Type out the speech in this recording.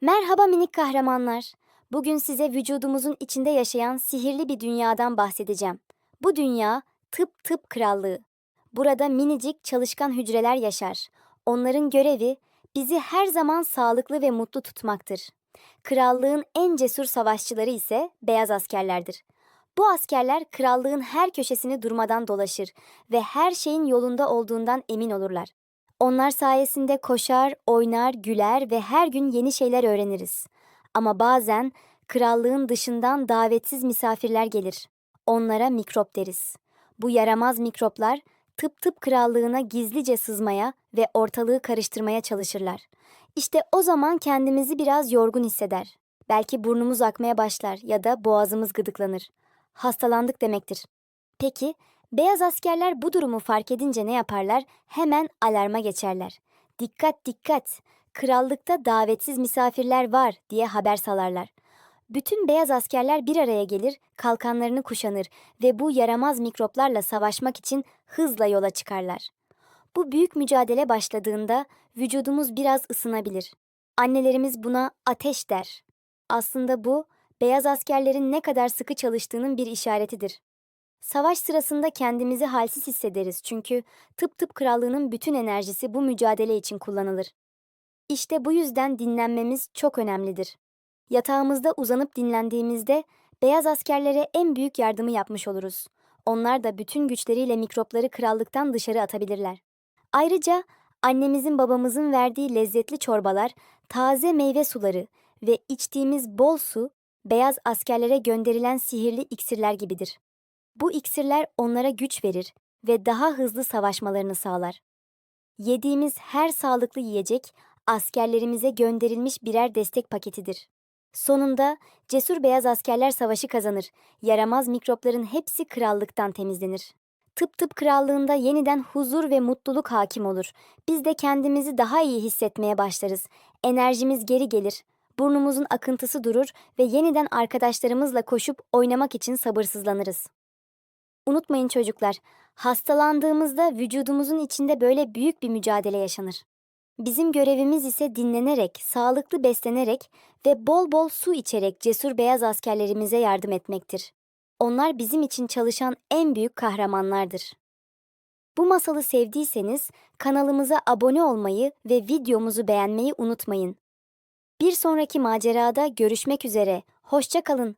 Merhaba minik kahramanlar. Bugün size vücudumuzun içinde yaşayan sihirli bir dünyadan bahsedeceğim. Bu dünya tıp tıp krallığı. Burada minicik çalışkan hücreler yaşar. Onların görevi bizi her zaman sağlıklı ve mutlu tutmaktır. Krallığın en cesur savaşçıları ise beyaz askerlerdir. Bu askerler krallığın her köşesini durmadan dolaşır ve her şeyin yolunda olduğundan emin olurlar. Onlar sayesinde koşar, oynar, güler ve her gün yeni şeyler öğreniriz. Ama bazen krallığın dışından davetsiz misafirler gelir. Onlara mikrop deriz. Bu yaramaz mikroplar tıp tıp krallığına gizlice sızmaya ve ortalığı karıştırmaya çalışırlar. İşte o zaman kendimizi biraz yorgun hisseder. Belki burnumuz akmaya başlar ya da boğazımız gıdıklanır. Hastalandık demektir. Peki Beyaz askerler bu durumu fark edince ne yaparlar? Hemen alarma geçerler. Dikkat dikkat! Krallıkta davetsiz misafirler var diye haber salarlar. Bütün beyaz askerler bir araya gelir, kalkanlarını kuşanır ve bu yaramaz mikroplarla savaşmak için hızla yola çıkarlar. Bu büyük mücadele başladığında vücudumuz biraz ısınabilir. Annelerimiz buna ateş der. Aslında bu beyaz askerlerin ne kadar sıkı çalıştığının bir işaretidir. Savaş sırasında kendimizi halsiz hissederiz çünkü tıp tıp krallığının bütün enerjisi bu mücadele için kullanılır. İşte bu yüzden dinlenmemiz çok önemlidir. Yatağımızda uzanıp dinlendiğimizde beyaz askerlere en büyük yardımı yapmış oluruz. Onlar da bütün güçleriyle mikropları krallıktan dışarı atabilirler. Ayrıca annemizin babamızın verdiği lezzetli çorbalar, taze meyve suları ve içtiğimiz bol su beyaz askerlere gönderilen sihirli iksirler gibidir. Bu iksirler onlara güç verir ve daha hızlı savaşmalarını sağlar. Yediğimiz her sağlıklı yiyecek askerlerimize gönderilmiş birer destek paketidir. Sonunda cesur beyaz askerler savaşı kazanır. Yaramaz mikropların hepsi krallıktan temizlenir. Tıp tıp krallığında yeniden huzur ve mutluluk hakim olur. Biz de kendimizi daha iyi hissetmeye başlarız. Enerjimiz geri gelir. Burnumuzun akıntısı durur ve yeniden arkadaşlarımızla koşup oynamak için sabırsızlanırız. Unutmayın çocuklar, hastalandığımızda vücudumuzun içinde böyle büyük bir mücadele yaşanır. Bizim görevimiz ise dinlenerek, sağlıklı beslenerek ve bol bol su içerek cesur beyaz askerlerimize yardım etmektir. Onlar bizim için çalışan en büyük kahramanlardır. Bu masalı sevdiyseniz kanalımıza abone olmayı ve videomuzu beğenmeyi unutmayın. Bir sonraki macerada görüşmek üzere. Hoşça kalın.